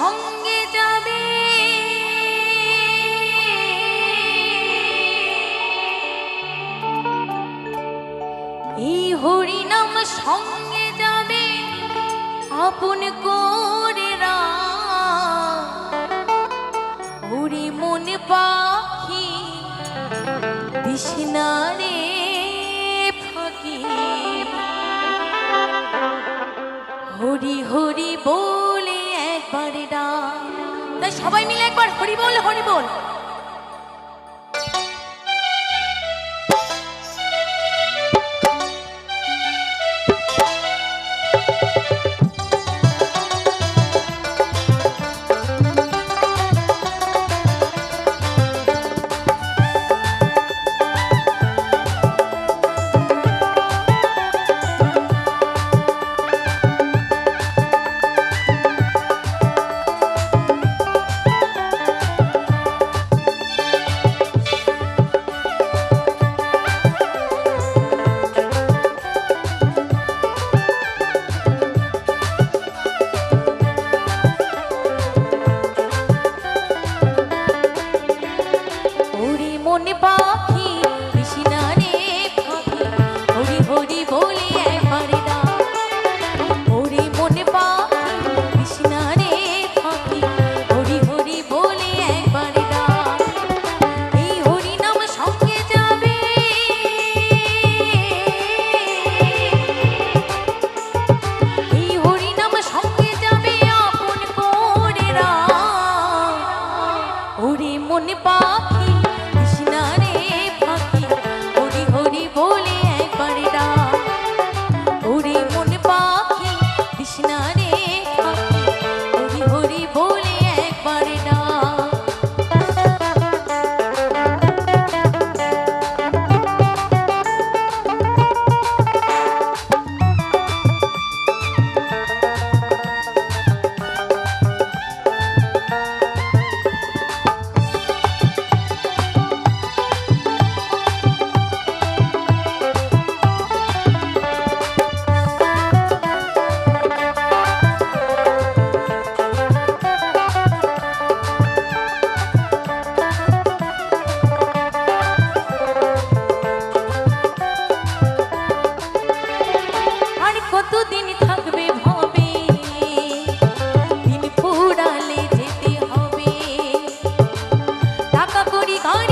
সঙ্গে যাবে। এই হরিনাম সঙ্গে যাবে আপন করে হরি পাখি বিষ্ণারে হরি হরি তাই সবাই মিলে একবার হরি বল হরি বল tôi